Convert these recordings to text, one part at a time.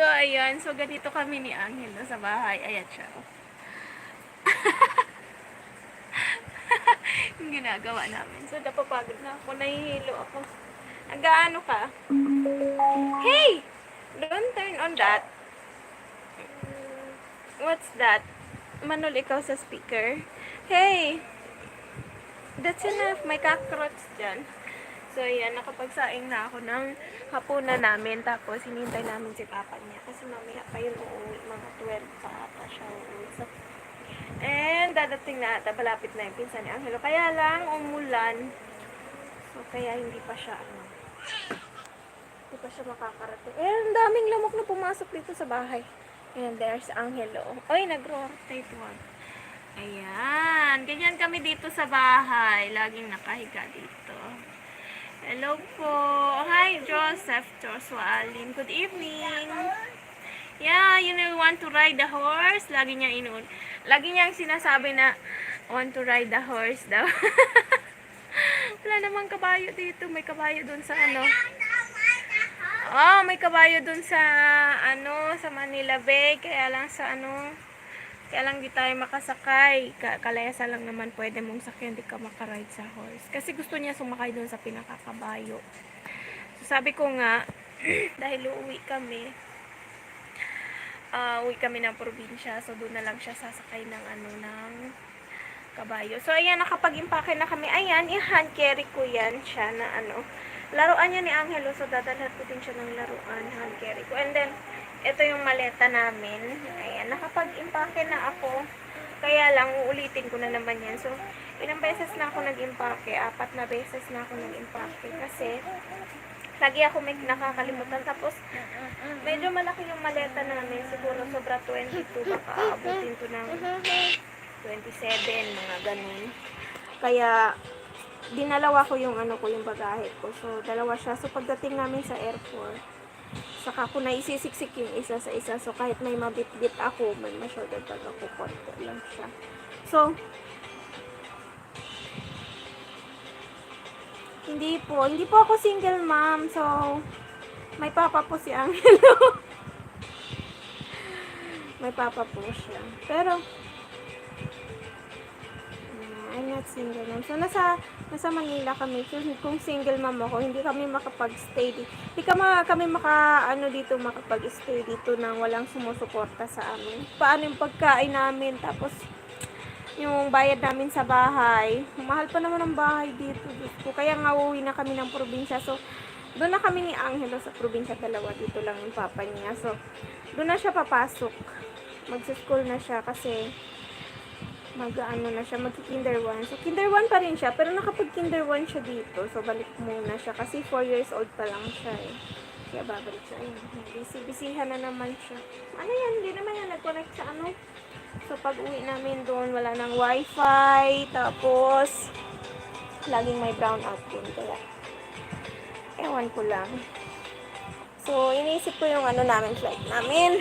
So, ayan. So, ganito kami ni Angelo sa bahay. Ayan siya. Yung ginagawa namin. So, napapagod na ako. Nahihilo ako. Nagaano ka? Hey! Don't turn on that. What's that? Manol, ikaw sa speaker. Hey! That's enough. May cockroach dyan. So, ayan, nakapagsaing na ako ng hapunan namin. Tapos, hinintay namin si papa niya. Kasi mamaya pa yun uuwi. Mga 12 pa ata siya uuwi. So, and, dadating na ata. Malapit na yung pinsan ni Angelo. Kaya lang, umulan. So, kaya hindi pa siya, ano, hindi pa siya makakarating. Eh, ang daming lamok na pumasok dito sa bahay. And there's Angelo. Oy, nag-rotate one. Ayan. Ganyan kami dito sa bahay. Laging nakahiga dito. Hello po. Hi, Joseph Joshua Alin. Good evening. Yeah, you know, want to ride the horse? Lagi niya inuun. Lagi niyang sinasabi na, want to ride the horse daw. Wala namang kabayo dito. May kabayo dun sa ano. Oh, may kabayo dun sa ano, sa Manila Bay. Kaya lang sa ano, kaya lang di tayo makasakay. Ka kalayasa lang naman pwede mong sakyan, di ka makaride sa horse. Kasi gusto niya sumakay dun sa pinakakabayo. So, sabi ko nga, dahil uuwi kami, ah uwi kami ng probinsya. So, doon na lang siya sasakay ng ano, ng kabayo. So, ayan, nakapag-impake na kami. Ayan, i-hand carry ko yan siya na ano, laruan niya ni Angelo. So, dadalhan ko din siya ng laruan, hand carry ko. And then, ito yung maleta namin. Ayan, nakapag-impake na ako. Kaya lang, uulitin ko na naman yan. So, ilang beses na ako nag-impake. Apat na beses na ako nag-impake. Kasi, lagi ako may nakakalimutan. Tapos, medyo malaki yung maleta namin. Siguro sobra 22. Baka aabutin to ng 27, mga ganun. Kaya, dinalawa ko yung ano ko, yung bagahe ko. So, dalawa siya. So, pagdating namin sa airport, saka ko na isisiksik yung isa sa isa. So, kahit may mabit-bit ako, may ma-shoulder bag ako, konti lang siya. So, hindi po. Hindi po ako single mom. So, may papa po si Angelo. may papa po siya. Pero, I'm not single mom. So, nasa, nasa Manila kami. So, kung single mom ako, hindi kami makapag-stay dito. Hindi kami, kami maka, ano dito, makapag-stay dito nang walang sumusuporta sa amin. Paano yung pagkain namin, tapos, yung bayad namin sa bahay. Mahal pa naman ang bahay dito. Ko. Kaya nga uwi na kami ng probinsya. So, doon na kami ni Angelo sa probinsya dalawa. Dito lang yung papa niya. So, doon na siya papasok. Magsa-school na siya kasi mag-ano na siya, mag-kinder 1. So, kinder 1 pa rin siya, pero nakapag-kinder 1 siya dito. So, balik muna siya kasi 4 years old pa lang siya eh. Kaya babalik siya. Ayun, busy-busyhan na naman siya. Ano yan? Hindi naman yan nag-connect sa ano. So, pag uwi namin doon, wala nang wifi. Tapos, laging may brownout din. Kaya, ewan ko lang. So, iniisip ko yung ano namin, flight namin.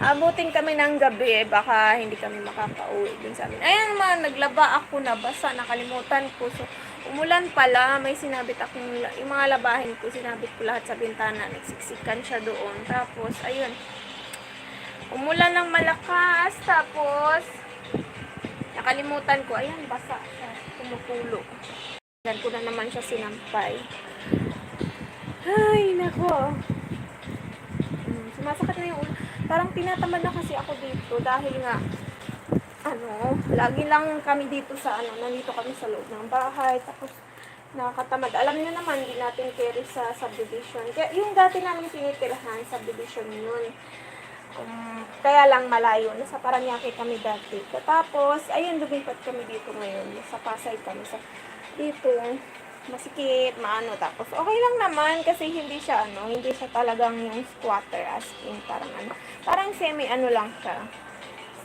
Abutin kami ng gabi, baka hindi kami makakauwi dun sa amin. Ayan naman, naglaba ako na basa, nakalimutan ko. So, umulan pala, may sinabit akong, yung mga labahin ko, sinabit ko lahat sa bintana, nagsiksikan siya doon. Tapos, ayun, umulan ng malakas, tapos, nakalimutan ko, ayan, basa siya, tumutulo. Dan ko na naman siya sinampay. Ay, nako. Hmm, sumasakit na yung ulo. Parang tinatamad na kasi ako dito dahil nga ano, lagi lang kami dito sa ano, nandito kami sa loob ng bahay. Tapos nakakatamad. Alam niyo naman, hindi natin carry sa subdivision. Kaya yung dati namin tinitirhan, subdivision yun. Um, kaya lang malayo. Nasa Paranaque kami dati. Tapos, ayun, lumipat kami dito ngayon. Sa Pasay kami. Sa, dito, masikip, maano. Tapos, okay lang naman kasi hindi siya, ano, hindi siya talagang yung squatter as in, parang ano. Parang semi, ano lang siya.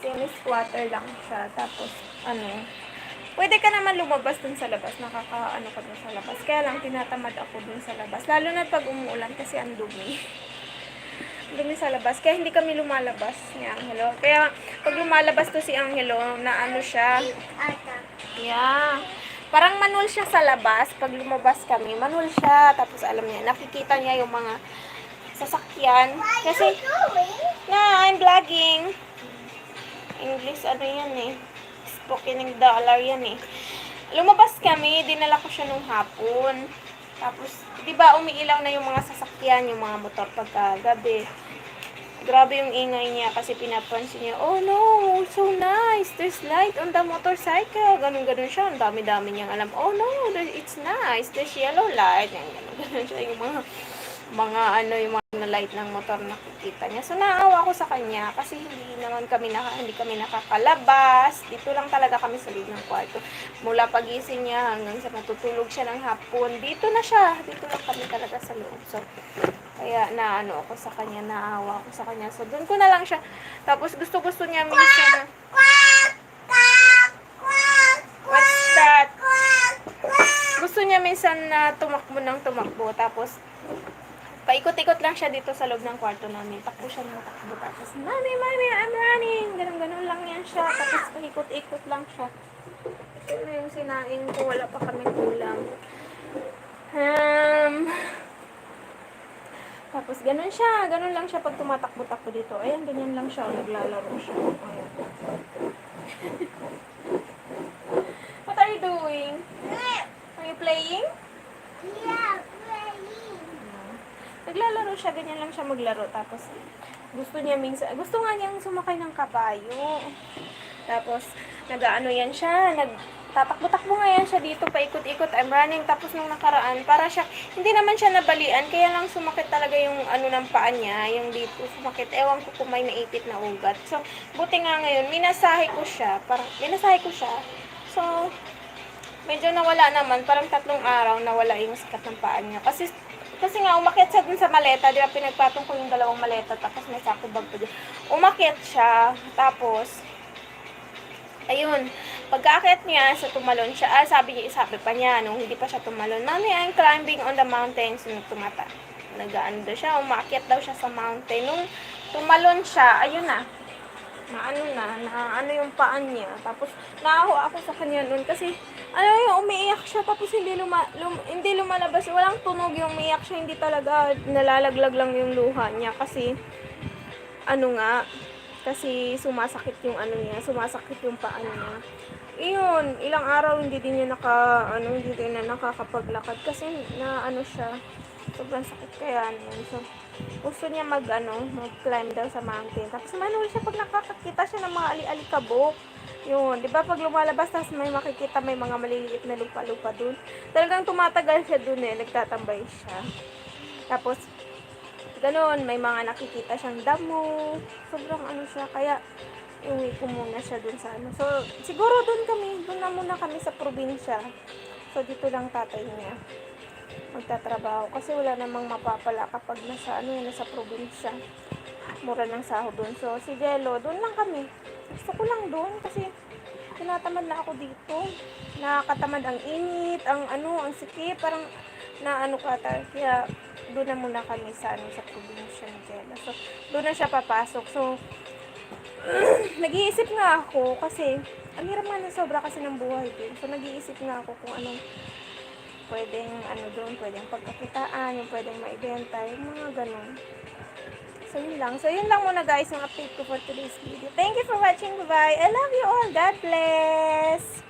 Semi-squatter lang siya. Tapos, ano, pwede ka naman lumabas dun sa labas. Nakaka, ano ka dun sa labas. Kaya lang, tinatamad ako dun sa labas. Lalo na pag umuulan kasi ang dumi. dumi sa labas. Kaya hindi kami lumalabas ni Angelo. Kaya pag lumalabas to si Angelo, na ano siya. Yeah. Parang manul siya sa labas. Pag lumabas kami, manul siya. Tapos alam niya, nakikita niya yung mga sasakyan. Kasi, na, I'm vlogging. English, ano yan eh. Spoken in dollar yan eh. Lumabas kami, dinala ko siya nung hapon. Tapos, di ba umiilaw na yung mga sasakyan, yung mga motor pagka gabi. Grabe yung ingay niya kasi pinapansin niya, oh no, so nice, there's light on the motorcycle. Ganun-ganun siya, ang dami-dami niyang alam. Oh no, it's nice, there's yellow light. Ganun-ganun siya yung mga, mga ano, yung mga light ng motor nakikita niya. So, naawa ko sa kanya kasi hindi naman kami, naka, hindi kami nakakalabas. Dito lang talaga kami sa loob ng kwarto. Mula pagising niya hanggang sa matutulog siya ng hapon, dito na siya. Dito lang kami talaga sa loob. So, kaya naano ako sa kanya, naawa ako sa kanya. So, doon ko na lang siya. Tapos gusto-gusto niya minsan na, what's that? Gusto niya minsan na tumakbo ng tumakbo. Tapos, paikot-ikot lang siya dito sa loob ng kwarto namin. Takbo siya ng takbo. Tapos, Mami, Mami, I'm running. Ganun-ganun lang yan siya. Tapos, paikot-ikot lang siya. Ito na yung sinaing ko. Wala pa kaming ulam. Um, tapos, ganun siya. Ganun lang siya pag tumatakbo-takbo dito. Ayan, ganyan lang siya. Naglalaro siya. Ayan. What are you doing? Are you playing? Naglalaro siya, ganyan lang siya maglaro. Tapos, gusto niya minsan, gusto nga niyang sumakay ng kabayo. Tapos, nag-ano yan siya, nag, tatakbo-takbo nga yan siya dito, paikot-ikot, I'm running. Tapos, nung nakaraan, para siya, hindi naman siya nabalian, kaya lang sumakit talaga yung ano ng paa niya, yung dito, sumakit. Ewan ko kung may naipit na ugat. So, buti nga ngayon, minasahe ko siya, parang, minasahe ko siya. So, medyo nawala naman, parang tatlong araw nawala yung sakit ng paa niya. Kasi kasi nga umakyat siya dun sa maleta, di ba pinagpatong ko yung dalawang maleta tapos may sako bag pa dyan. Umakyat siya, tapos ayun, pagkaakyat niya sa tumalon siya, ah, sabi niya, sabi pa niya, nung hindi pa siya tumalon, Mami, I'm climbing on the mountains, nung tumata, nagaan daw siya, umakyat daw siya sa mountain. Nung tumalon siya, ayun na, na ano na, na ano yung paan niya. Tapos, naawa ako sa kanya nun kasi, ano yung umiiyak siya, tapos hindi, luma, lum, hindi lumalabas, walang tunog yung umiiyak siya, hindi talaga nalalaglag lang yung luha niya kasi, ano nga, kasi sumasakit yung ano niya, sumasakit yung paan niya. Iyon, ilang araw hindi din niya naka, ano, hindi din na nakakapaglakad kasi na ano siya, sobrang sakit kaya niyan. So, gusto niya mag, ano, mag-climb daw sa mountain. Tapos manuhol siya pag nakakakita siya ng mga ali-alikabok. Yun, di ba pag lumalabas, tapos may makikita may mga maliliit na lupa-lupa dun. Talagang tumatagal siya dun eh, nagtatambay siya. Tapos, ganun, may mga nakikita siyang damo. Sobrang ano siya, kaya iuwi ko muna siya dun sa ano. So, siguro dun kami, dun na muna kami sa probinsya. So, dito lang tatay niya magtatrabaho kasi wala namang mapapala kapag nasa ano nasa probinsya mura ng sahod doon so si Jello doon lang kami gusto ko lang doon kasi tinatamad na ako dito. Nakakatamad ang init ang ano ang sikip. Parang na ano ka ta- kaya doon na muna kami sa ano sa probinsya ni Jello so doon na siya papasok. So nag-iisip nga ako kasi ang hirap nga na sobra kasi ng buhay din. So nag-iisip nga ako kung anong pwedeng ano doon, pwedeng pagkakitaan, yung pwedeng maibenta, yung mga ganun. So, yun lang. So, yun lang muna guys, yung update ko for today's video. Thank you for watching. Bye-bye. I love you all. God bless.